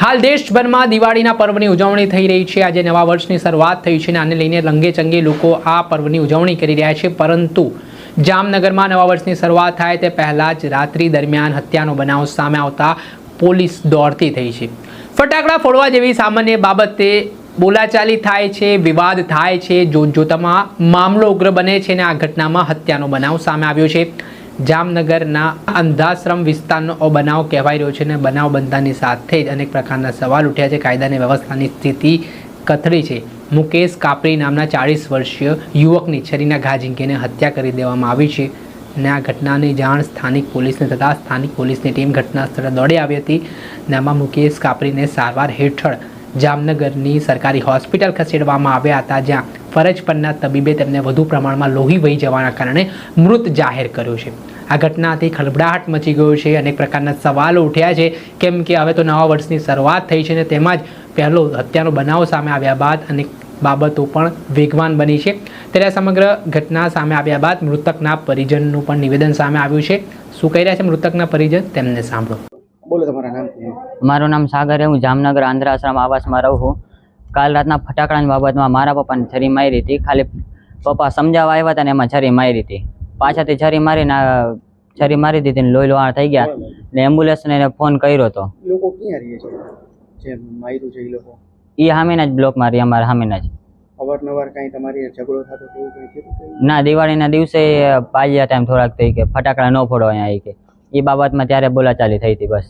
હાલ દેશભરમાં દિવાળીના પર્વની ઉજવણી થઈ રહી છે. આજે નવા વર્ષની શરૂઆત થઈ છે અને આને લઈને રંગે ચંગે લોકો આ પર્વની ઉજવણી કરી રહ્યા છે. પરંતુ જામનગરમાં નવા વર્ષની શરૂઆત થાય તે પહેલાં જ રાત્રિ દરમિયાન હત્યાનો બનાવ સામે આવતા પોલીસ દોડતી થઈ છે. ફટાકડા ફોડવા જેવી સામાન્ય બાબતે બોલાચાલી થાય છે, વિવાદ થાય છે. જોતજોતામાં મામલો ઉગ્ર બને છે અને આ ઘટનામાં હત્યાનો બનાવ સામે આવ્યો છે. જામનગરના અંધાશ્રમ વિસ્તારનો બનાવ કહેવાય રહ્યો છે અને બનાવ બનતાની સાથે જ અનેક પ્રકારના સવાલ ઉઠ્યા છે. કાયદાની વ્યવસ્થાની સ્થિતિ કથળી છે. મુકેશ કાપરી નામના ચાળીસ વર્ષીય યુવકની છરીના ઘા ઝીંકીને હત્યા કરી દેવામાં આવી છે અને આ ઘટનાની જાણ સ્થાનિક પોલીસને થતાં સ્થાનિક પોલીસની ટીમ ઘટના સ્થળે દોડી આવી હતી. અને આમાં મુકેશ કાપરીને સારવાર હેઠળ જામનગરની સરકારી હોસ્પિટલ ખસેડવામાં આવ્યા હતા, જ્યાં ફરજ પરના તબીબે તેમને વધુ પ્રમાણમાં લોહી વહી જવાના કારણે મૃત જાહેર કર્યો છે. આ ઘટનાથી ખળભળાટ મચી ગયો છે. અનેક પ્રકારના સવાલો ઉઠ્યા છે. કેમ કે હવે તો નવા વર્ષની શરૂઆત થઈ છે અને તેમાં જ પહેલો હત્યાનો બનાવ સામે આવ્યા બાદ અનેક બાબતો પણ વેગવાન બની છે. ત્યારે આ સમગ્ર ઘટના સામે આવ્યા બાદ મૃતકના પરિજનનું પણ નિવેદન સામે આવ્યું છે. શું કહી રહ્યા છે મૃતકના પરિજન? તેમને સાંભળો. બોલો તમારા નામ. મારું નામ સાગર હું જામનગર આંધ્ર આશ્રમ આવાસમાં રહું છું. કાલ રાતના ફટાકડાની બાબતમાં મારા પપ્પાને છરી મારી હતી. ખાલી પપ્પા સમજાવવા આવ્યા હતા ને એમાં છરી મારી હતી. પાછળથી છરી મારીને છરી મારી દીધી ને લોહી લોહાણ થઈ ગયા ને એમ્બ્યુલન્સને ફોન કર્યો હતો. લોકો ક્યાં રહે છે? જે માર્યું છે એ લોકો? એ સામેના જ બ્લોક મારી અમારા સામેના જ. અવારનવાર કાંઈ તમારી ઝઘડો થતો તેવું કંઈ થયું ના દિવાળીના દિવસે પાજ્યા ટાઈમ થોડાક થઈ કે ફટાકડા ન ફોડો અહીંયા કે. એ બાબતમાં ત્યારે બોલાચાલી થઈ હતી બસ.